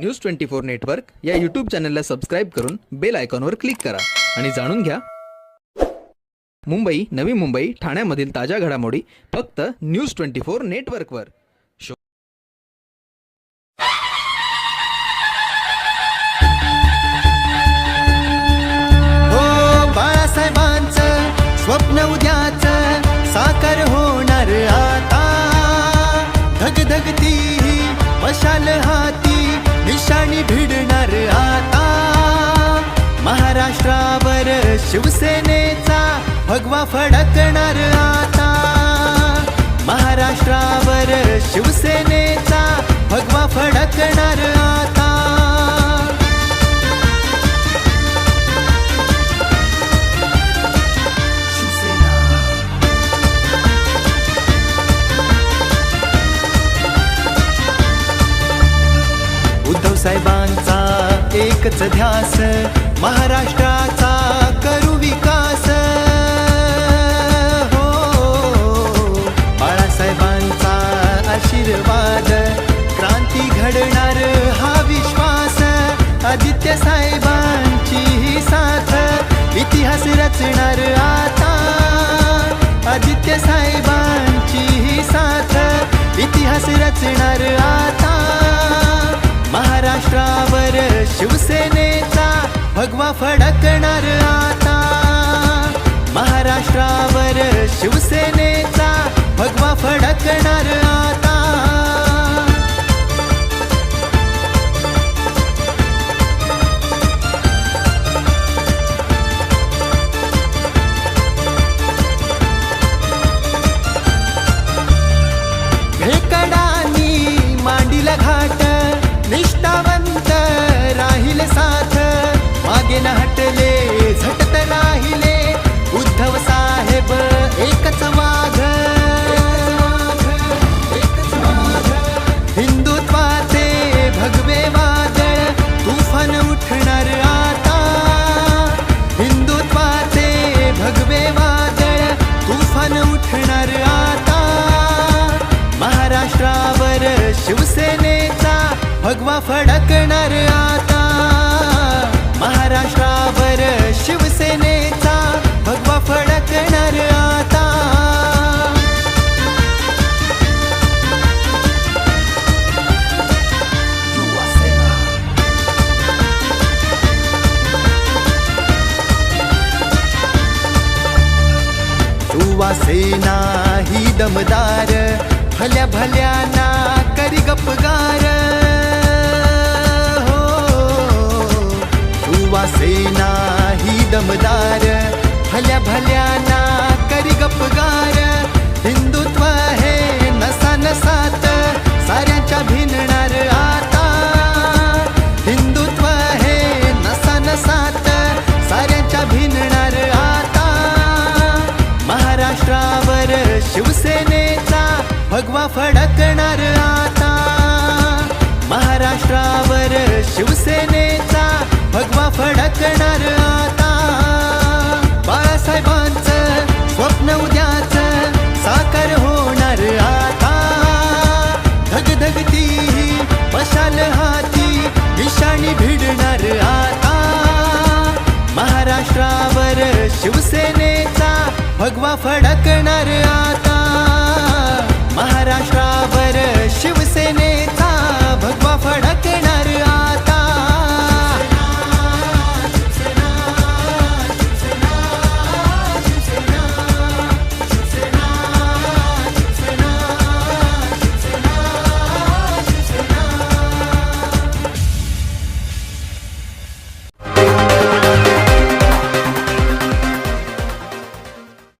News twenty four network या YouTube चॅनलला subscribe करून बेल आयकॉनवर क्लिक करा. आणि जाणून घ्या. मुंबई नवी मुंबई ठाण्यामधील ताज्या घडामोडी फक्त न्यूज ट्वेंटी फोर नेटवर्कवर शो हो बाळासाहेबांचं स्वप्न उद्याच साकार होणार आता. धगधगती ही मशाल हाती. भिडणार आता. महाराष्ट्रावर शिवसेनेचा भगवा फडकणार आता. महाराष्ट्रावर शिवसेनेचा भगवा फडकणार आता. साहेबांचा एकच ध्यास महाराष्ट्राचा करू विकास. हो बाळासाहेबांचा आशीर्वाद क्रांती घडणार हा विश्वास. आदित्य साहेबांची ही साथ इतिहास रचणार आता. आदित्य साहेबांची ही साथ इतिहास रचणार आता. शिवसेनेचा भगवा फडकणार आता. महाराष्ट्रावर शिवसेनेचा भगवा फडकणार महाराष्ट्रावर शिवसेनेचा भगवा फडकणार आता. महाराष्ट्रावर शिवसेनेचा भगवा फडकणार आता. युवा सेना ही दमदार भल्या ना करी गपगार हो युवा सेना ही दमदार. भल्या ना करी गपगार भगवा फडकणार आता. महाराष्ट्रावर शिवसेनेचा भगवा फडकणार आता. बाळासाहेबांचं स्वप्न उद्याच साकार होणार आता. धगधगती ही मशाल हाती निशाणी भिडणार आता. महाराष्ट्रावर शिवसेनेचा भगवा फडकणार आता. महाराष्ट्रावर शिवसेना